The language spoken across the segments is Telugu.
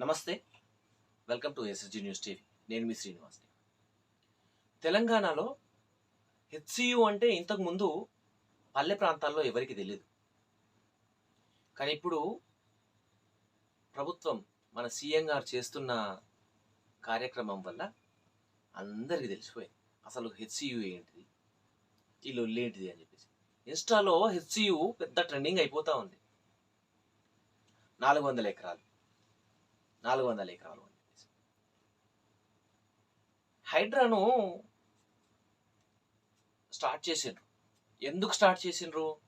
నమస్తే. Welcome to SSG news TV నేను మీ శ్రీనివాస్ని తెలంగాణలో హెచ్సియు అంటే ఇంతకుముందు పల్లె ప్రాంతాల్లో ఎవరికి తెలియదు కానీ ఇప్పుడు ప్రభుత్వం మన సీఎం గారు చేస్తున్న కార్యక్రమం వల్ల అందరికీ తెలిసిపోయింది. అసలు హెచ్సియు ఏంటిది? ఈ లొల్లి ఏంటిది అని చెప్పేసి. ఇన్స్టాలో హెచ్సియు పెద్ద ట్రెండింగ్ అయిపోతూ ఉంది. నాలుగు వందల ఎకరాలు. నాలుగు వందల ఎకరాలు అని చెప్పేసి. హైడ్రాను స్టార్ట్ చేసిండ్రు. ఎందుకు స్టార్ట్ చేసిండ్రు?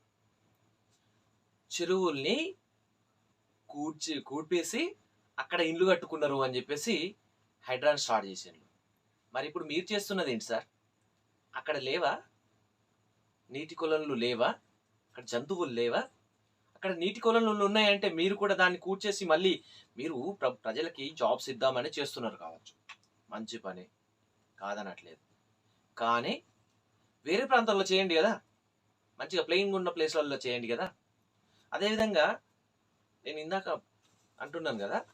చెరువుల్ని కూడ్చి కూడ్పేసి అక్కడ ఇండ్లు కట్టుకున్నారు అని చెప్పేసి హైడ్రాన్ స్టార్ట్ చేసిండ్రు. మరి ఇప్పుడు మీరు చేస్తున్నది ఏంటి సార్? అక్కడ లేవా? నీటి కొలనులు లేవా? అక్కడ జంతువులు లేవా? అక్కడ నీటి కొలనులు ఉన్నాయంటే మీరు కూడా దాన్ని కూర్చేసి మళ్ళీ మీరు ప్ర- ప్రజలకి జాబ్స్ ఇద్దామని చేస్తున్నారు కావచ్చు. మంచి పని. కాదనట్లేదు. కానీ వేరే ప్రాంతాల్లో చేయండి కదా. మంచిగా ప్లెయిన్గా ఉన్న ప్లేస్లలో చేయండి కదా. అదేవిధంగా నేను ఇందాక అంటున్నాను కదా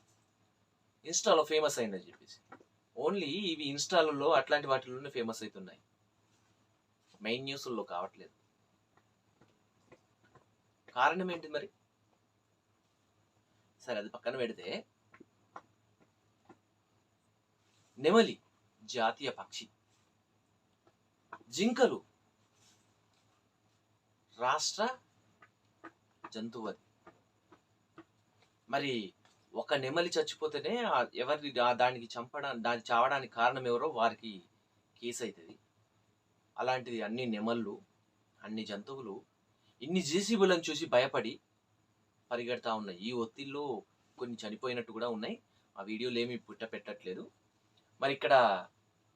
ఇన్స్టాలో ఫేమస్ అయిందని చెప్పేసి. ఓన్లీ ఇవి ఇన్స్టాలలో అట్లాంటి వాటిలోనే ఫేమస్ అవుతున్నాయి. మెయిన్ న్యూస్లో కావట్లేదు. కారణం ఏంటి మరి? సరే అది పక్కన పెడితే. నెమలి జాతీయ పక్షి. జింకలు రాష్ట్ర జంతువు అది మరి ఒక నెమలి చచ్చిపోతేనే ఎవరి దానికి చంపడం దాన్ని చావడానికి కారణం ఎవరో వారికి కేసు అవుతుంది అలాంటిది అన్ని నెమళ్ళు అన్ని జంతువులు ఇన్ని జేసీబులను చూసి భయపడి పరిగెడతా ఉన్నాయి ఈ ఒత్తిడిలో కొన్ని చనిపోయినట్టు కూడా ఉన్నాయి. ఆ వీడియోలు ఏమి పుట్ట పెట్టట్లేదు. మరి ఇక్కడ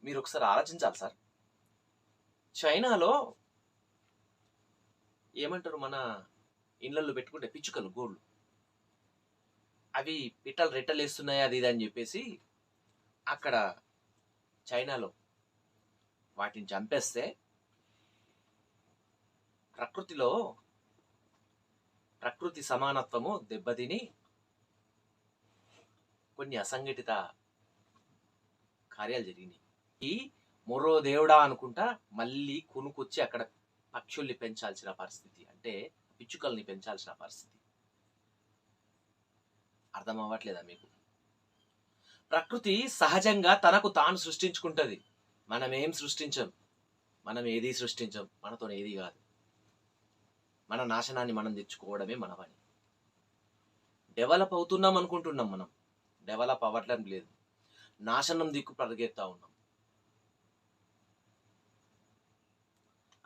మీరు ఒకసారి ఆలోచించాలి సార్. చైనాలో ఏమంటారు మన ఇళ్ళల్లో పెట్టుకుంటే పిచ్చుకలు గోళ్ళు. అవి పిట్టలు రెట్టలు వేస్తున్నాయి అది ఇది అని చెప్పేసి అక్కడ చైనాలో వాటిని చంపేస్తే ప్రకృతిలో ప్రకృతి సమానత్వము దెబ్బతిని కొన్ని అసంఘటిత కార్యాలు జరిగినాయి. ఈ మరో దేవుడా అనుకుంటా మళ్ళీ కొనుకొచ్చి అక్కడ పక్షుల్ని పెంచాల్సిన పరిస్థితి అంటే పిచ్చుకల్ని పెంచాల్సిన పరిస్థితి. అర్థం అవ్వట్లేదా మీకు? ప్రకృతి సహజంగా తనకు తాను సృష్టించుకుంటుంది. మనం ఏం సృష్టించం? మనం ఏది సృష్టించం? మనతో ఏది కాదు. మన నాశనాన్ని మనం తెచ్చుకోవడమే మన పని. డెవలప్ అవుతున్నాం అనుకుంటున్నాం మనం. డెవలప్ అవ్వట్లేదు లేదు. నాశనం దిక్కు పరిగెత్తా ఉన్నాం.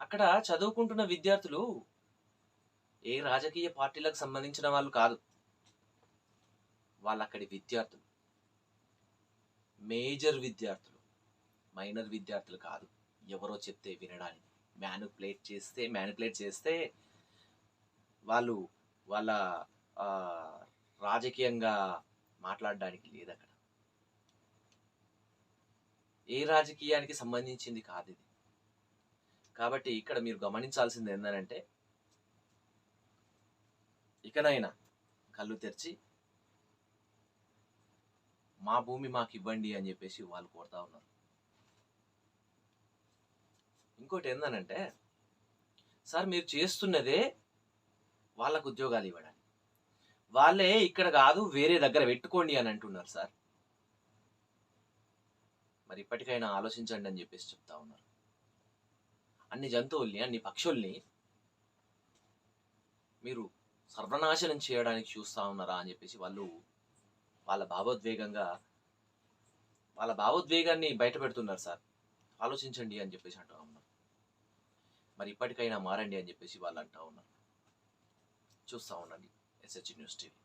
అక్కడ చదువుకుంటున్న విద్యార్థులు ఏ రాజకీయ పార్టీలకు సంబంధించిన వాళ్ళు కాదు. వాళ్ళు అక్కడి విద్యార్థులు. మేజర్ విద్యార్థులు. మైనర్ విద్యార్థులు కాదు. ఎవరో చెప్తే వినడానికి మ్యానుప్లేట్ చేస్తే మ్యానుప్లేట్ చేస్తే వాళ్ళు వాళ్ళ రాజకీయంగా మాట్లాడడానికి లేదు అక్కడ ఏ రాజకీయానికి సంబంధించింది కాదు ఇది. కాబట్టి ఇక్కడ మీరు గమనించాల్సింది ఏంటంటే ఇకనైనా కళ్ళు తెరిచి మా భూమి మాకు ఇవ్వండి అని చెప్పేసి వాళ్ళు కోరుతా ఉన్నారు. ఇంకోటి ఏందనంటే సార్ మీరు చేస్తున్నదే వాళ్ళకు ఉద్యోగాలు ఇవ్వడానికి. వాళ్ళే ఇక్కడ కాదు వేరే దగ్గర పెట్టుకోండి అని అంటున్నారు సార్. మరి ఇప్పటికైనా ఆలోచించండి అని చెప్పేసి చెప్తా ఉన్నారు. అన్ని జంతువుల్ని అన్ని పక్షుల్ని మీరు సర్వనాశనం చేయడానికి చూస్తా ఉన్నారా అని చెప్పేసి వాళ్ళు వాళ్ళ భావోద్వేగంగా వాళ్ళ భావోద్వేగాన్ని బయట పెడుతున్నారు సార్. ఆలోచించండి అని చెప్పేసి అంటూ ఉన్నారు. మరి ఇప్పటికైనా మారండి అని చెప్పేసి వాళ్ళు అంటూ ఉన్నారు. చూస్తూ ఉండండి ఎస్హెచ్ న్యూస్ టీవీ